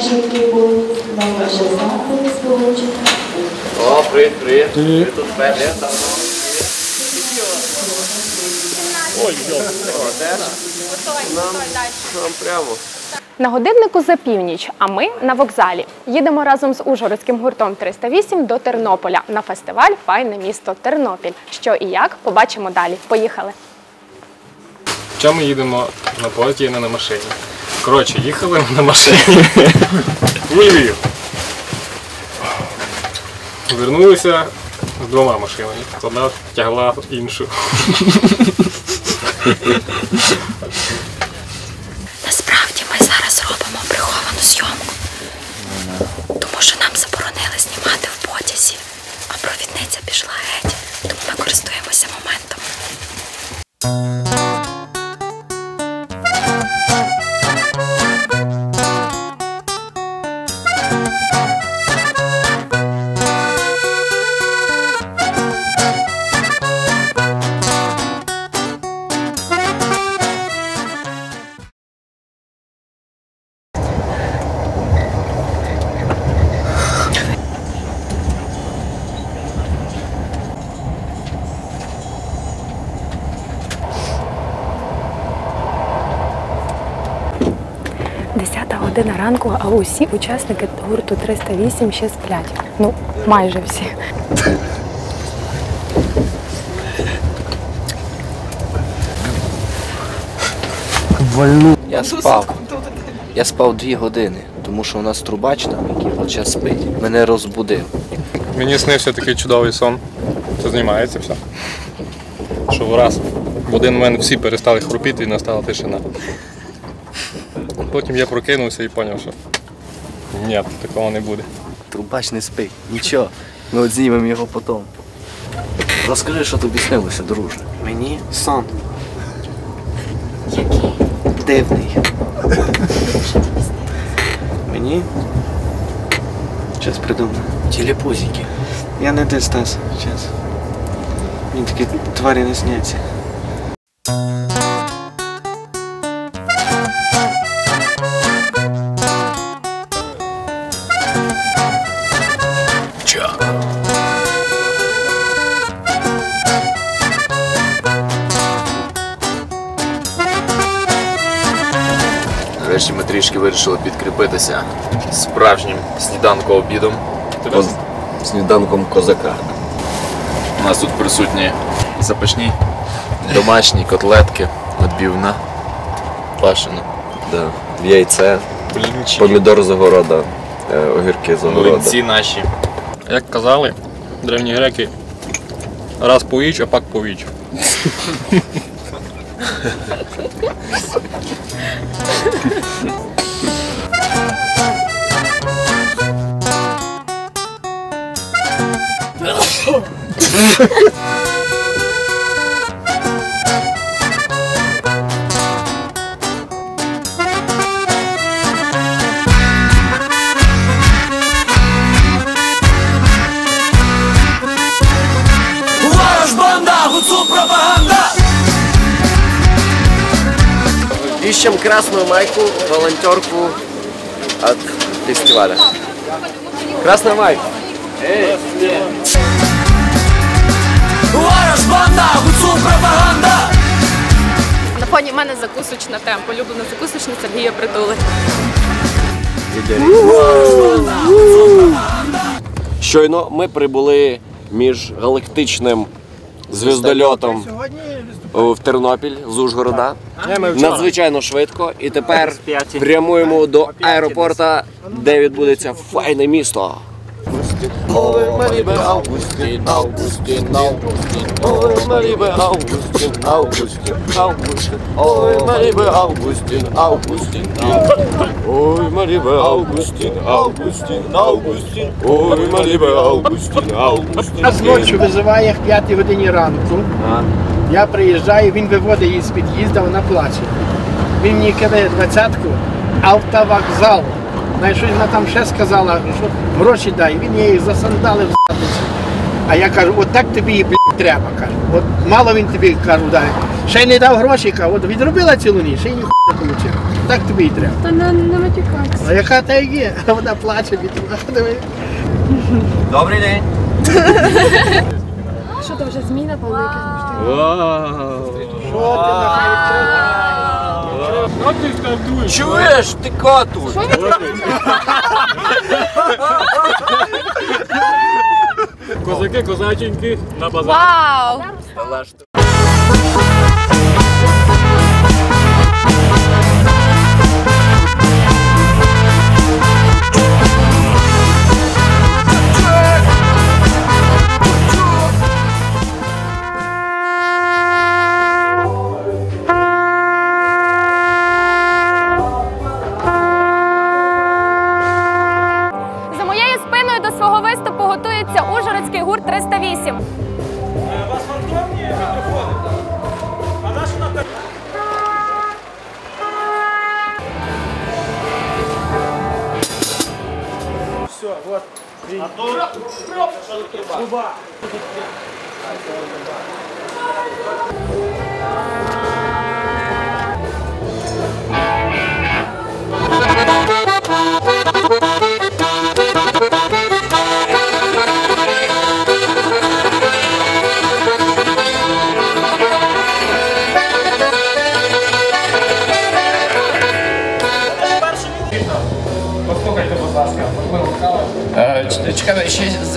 швидкий поїзд номер 16 сполучення. О, привіт, привіт. Ви тут перші, там. Ой, йо. Нам, нам прямо. На годиннику за північ, а ми на вокзалі. Їдемо разом з Ужгородським гуртом 308 до Тернополя на фестиваль Файне місто Тернопіль. Що і як, побачимо далі. Поїхали. Чому ми їдемо на поїзді, а не на машині? Коротше, їхали ми на машині. у Львів. Вернулися з двома машинами. Одна тягла іншу. Насправді ми зараз робимо приховану зйомку, ранку, а усі учасники гурту 308 ще сплять. Ну, майже всі. Я спав. Я спав дві години, тому що у нас трубач там, який весь час спить, мене розбудив. Мені снився такий чудовий сон. Це знімається все. Що враз в один момент всі перестали хрупіти і настала тишина. Потім я прокинувся і зрозумів, що ні, такого не буде. Трубач не спить. Нічого. Ми от знімемо його потім. Розкажи, що тобі снилося, друже. Мені сон. Який? Дивний. Мені? Щас придумаю. Тілепузики. Я не те Стас. Щас. Мені такі тварі не сняться. Трішки вирішили підкріпитися справжнім сніданко-обідом. Коз- Сніданком козака. У нас тут присутні запашні домашні котлетки, відбівна, пашина. Да. Яйце, Блінчі. помідор з огорода, е, огірки з огорода. Млинці наші. Як казали древні греки, раз повіч, а пак повіч. Ищем красную майку, волонтерку от фестиваля. Красная майка. На фоні в мене закусочна темп. Улюблена закусочна Сергія Притули. Щойно ми прибули між галактичним звіздольотом в Тернопіль з Ужгорода. Надзвичайно швидко. І тепер прямуємо до аеропорта, де відбудеться файне місто. Ой, Марібе Августін, Августін, Августін, ой, Марібе Августін, Августін, Августін, ой, Марібе Августін, Августін, ой, Августін, Августін, Августін, ой, Марібе Августін, Августін. Нас ночі визиває в 5 годині ранку. Я приїжджаю, він виводить її з під'їзду, вона плаче. Він мені кидає двадцятку, автовокзал. Знає, вона там ще сказала, що гроші дай, він її засандали в А я кажу, от так тобі її блядь, треба. кажу. От мало він тобі кажу, дай. Ще й не дав гроші, кажу, от відробила цілу ніч, ще й ніхуя не отримав. Так тобі і треба. Та не, не витікається. А ну, яка та є, а вона плаче від Добрий день. Що то вже зміна велика? Вау. Чуєш, ти катуй! Козаки, козаченьки на базар. Вау!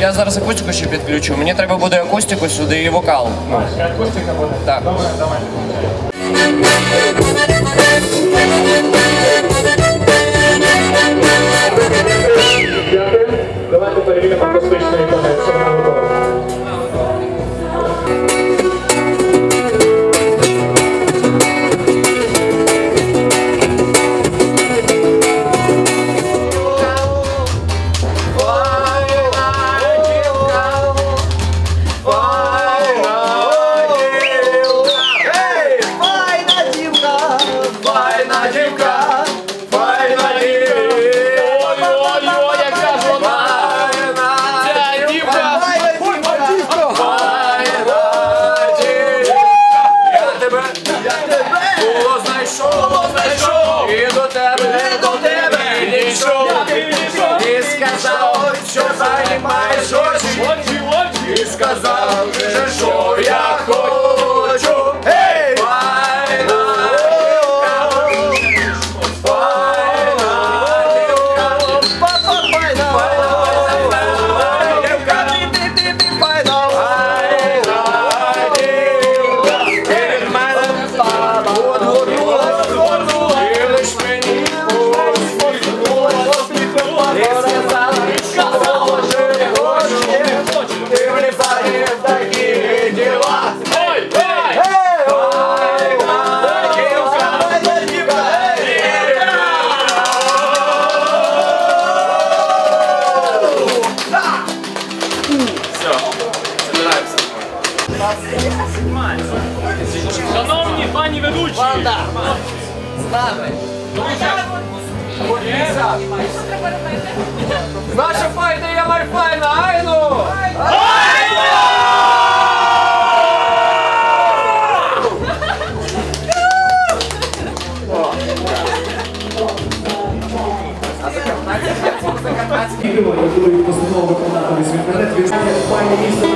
я зараз акустику ще підключу. Мені треба буде акустику сюда и вокал. Ну. Акустика будет Так. Добре, давай. Давайте перевіримо акустичний конець. готують постанову виконати десь в інтернет. Він пані місто.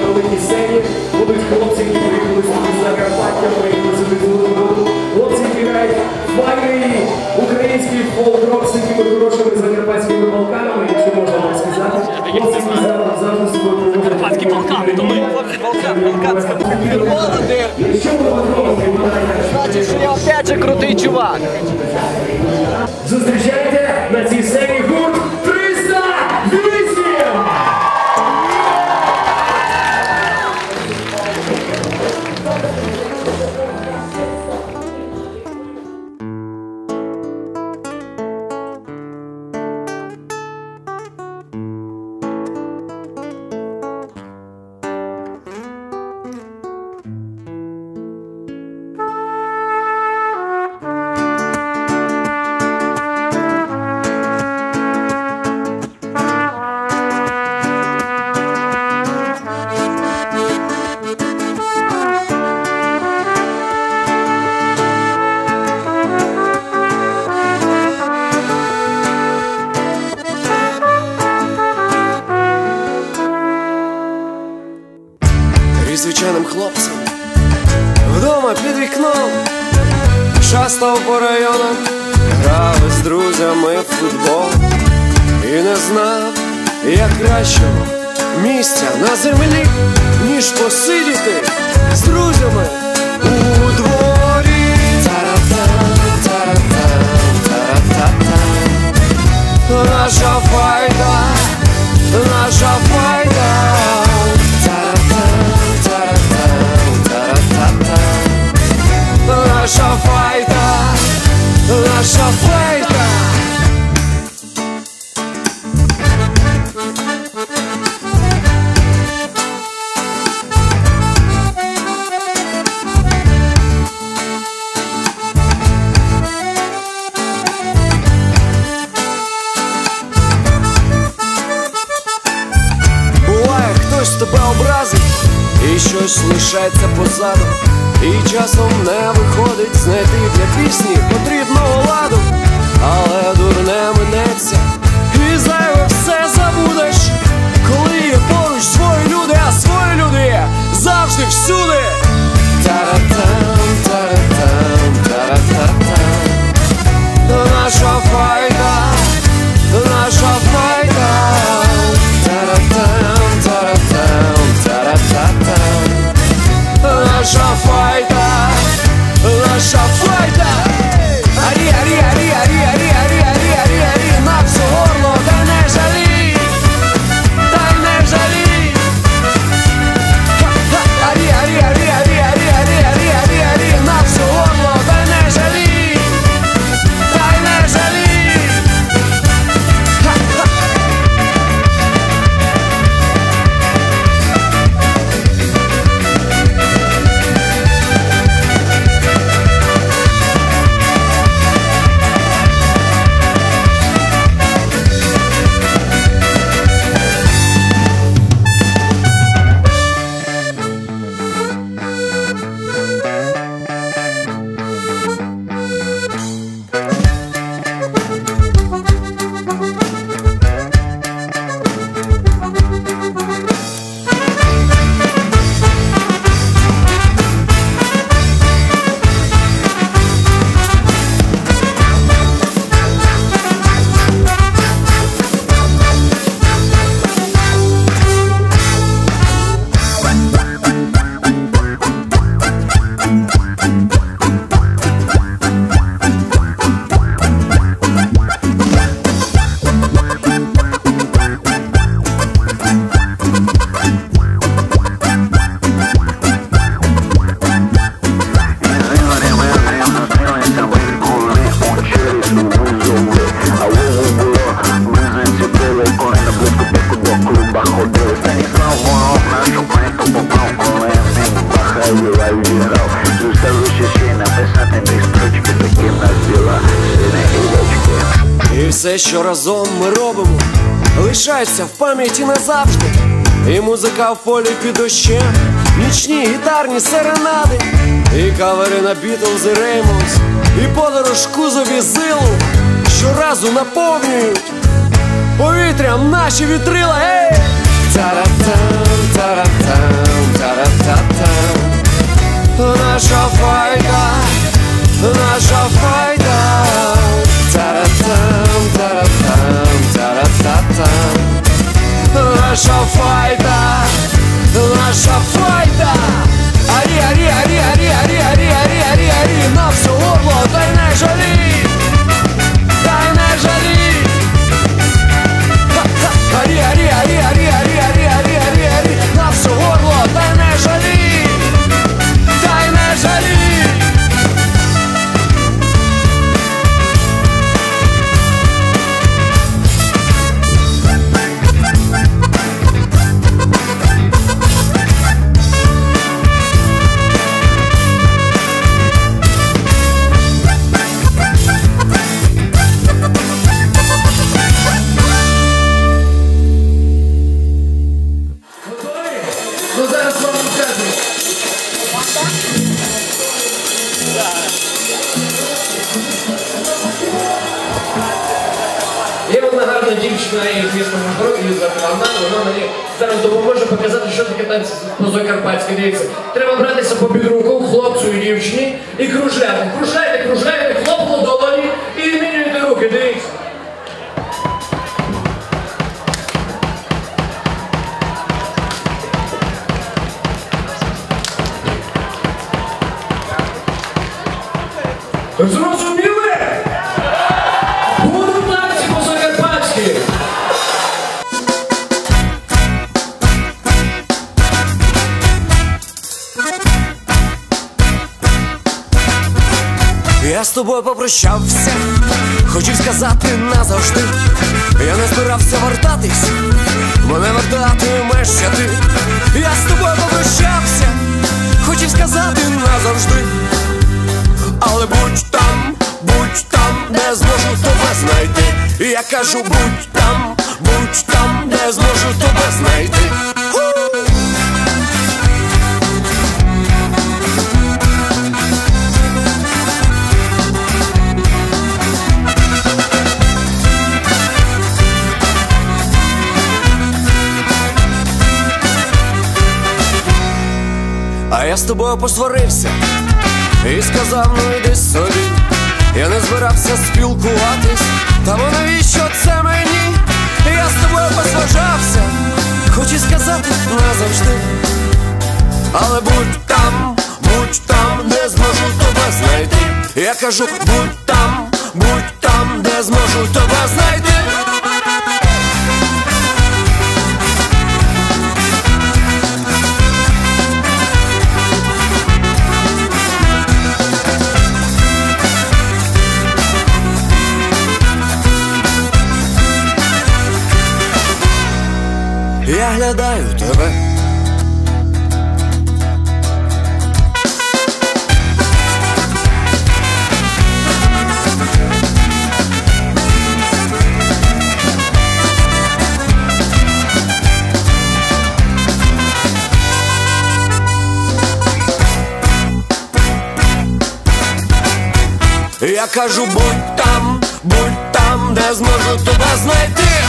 І не знав, як кращого місця на землі, ніж посидіти з друзями у дворі. Наша файда, наша файда. Наша файда, наша файда. Тебе образить, і щось лишається позаду, і часом не виходить знайти для пісні потрібного ладу, але дурне минеться, і зайве все забудеш, коли є поруч свої люди, а свої люди завжди всюди. Все, що разом ми робимо, лишається в пам'яті назавжди. І музика в полі під дощем, нічні гітарні серенади, і кавери на Бітлз і Реймонс, і подорож кузові зилу, щоразу наповнюють повітрям наші вітрила. Ей! Таратам, таратам, тарататам. Наша файда, наша файда. Наша файта, наша файта. Ари, ари, ари, ари, ари, ари, ари, ари, ари, на все горло, Одна гарна дівчина і звісно її звати Анна, вона мені зараз допоможе показати, що таке танці позакарпатські. Дивіться, треба братися по руку хлопцю і дівчині і кружляти. Кружляйте, кружляйте, хлоп в долоні і змінюйте руки, дивіться. Я з тобою попрощався, хотів сказати назавжди. Я не збирався вертатись, мене вертатимешся ти. Я з тобою попрощався, хотів сказати назавжди. Але будь там, будь там, де зможу тебе знайти. Я кажу, будь там, будь там, де зможу тебе знайти. Я з тобою посварився і сказав, ну йди собі. Я не збирався спілкуватись, та бо навіщо це мені? Я з тобою посважався, хочу сказати назавжди. Але будь там, будь там, де зможу тебе знайти. Я кажу, будь там, будь тебе. Я кажу, будь там, будь там, де зможу тебе знайти.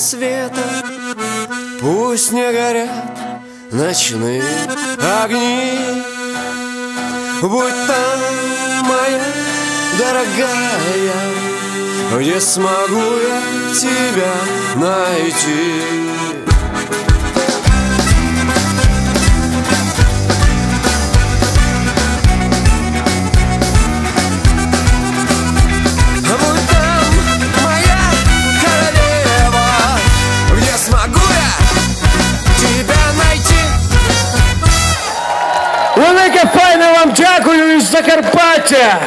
Света. Пусть не горят ночные огни. Будь там моя дорогая Где смогу я тебя найти вам дякую із Закарпаття!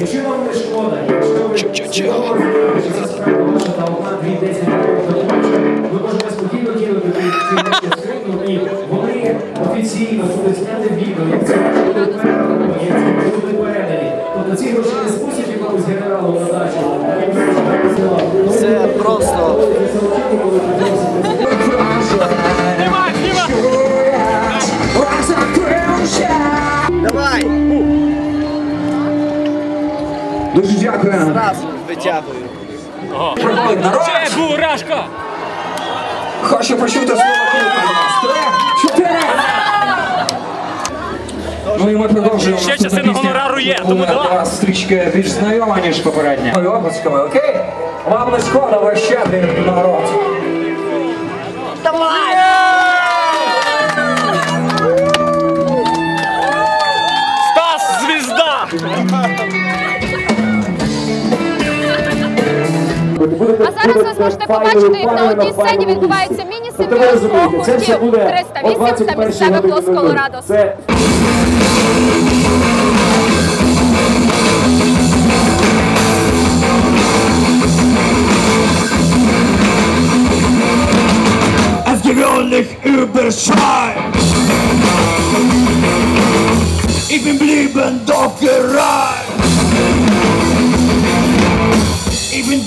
Якщо вам не шкода, якщо ви можете спокійно кинути скриньку, і вони офіційно будуть зняти відео, як це буде передані. Тобто ці гроші не спустять якомусь генералу на дачу. Це просто. Дякую. Зразу витягую. Це бурашка! Хочу почути слово Три, чотири! Ну і ми продовжуємо. Ще частина гонорару є, тому давай. для вас стрічка більш знайома, ніж попередня. Ой, обласками, окей? Вам не шкода, ви щедрий народ. А зараз ви зможете побачити, як на одній сцені відбувається міні-симбіоз двох гуртів 308 та місцевих Лос Колорадос. Aufgewöhnlich überschein. Ich bin blieben doch gereiht.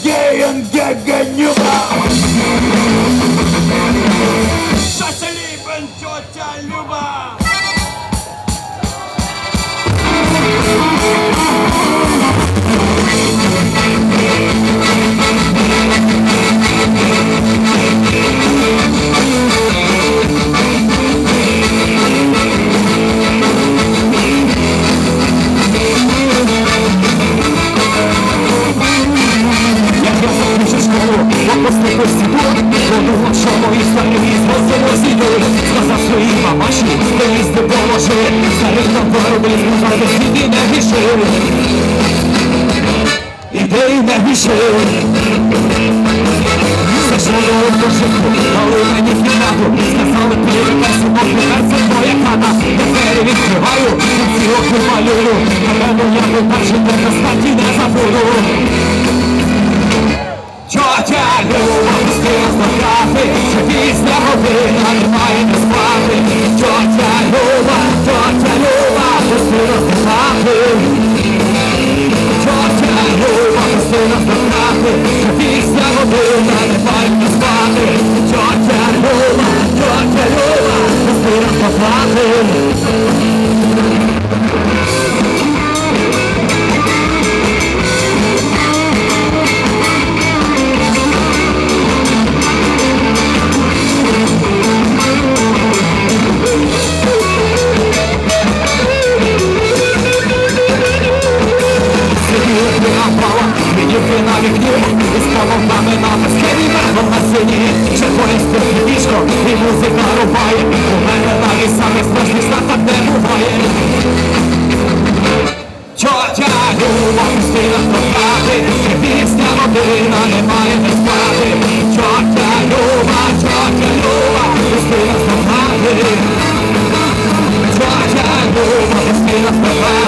Сергеем Гегенюком. Нас забрати, хати, що після година не не спати. Тьотя Люба, тьотя Люба, нас до хати. Тьотя Люба, пусти нас до хати Ще пісня година, немає не спати Тьотя Люба, тьотя Люба, пусти нас до хати Тьотя Люба, пусти нас до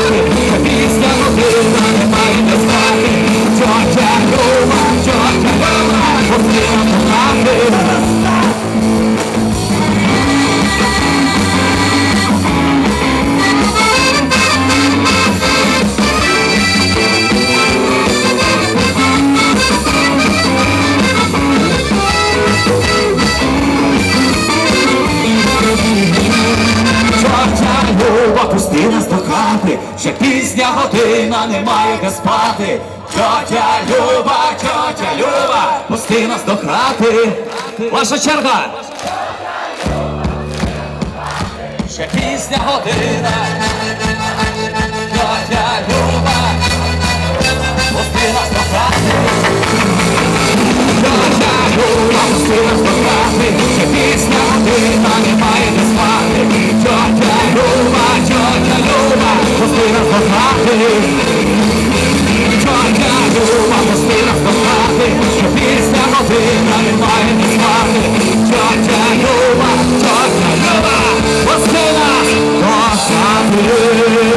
година, немає де спати. Тьотя Люба, тьотя Люба, пусти нас до хати. Ваша черга. Ще пізня година. Тьотя Люба, пусти нас до хати. Тьотя Люба, пусти нас до хати, ще пізня година, немає де спати. Люба, пусти нас до хати. Тьотя Люба, пусти нас до хати, ще пізня година, немає де спати. Тьотя Люба, тьотя Люба, пусти нас до Карпатському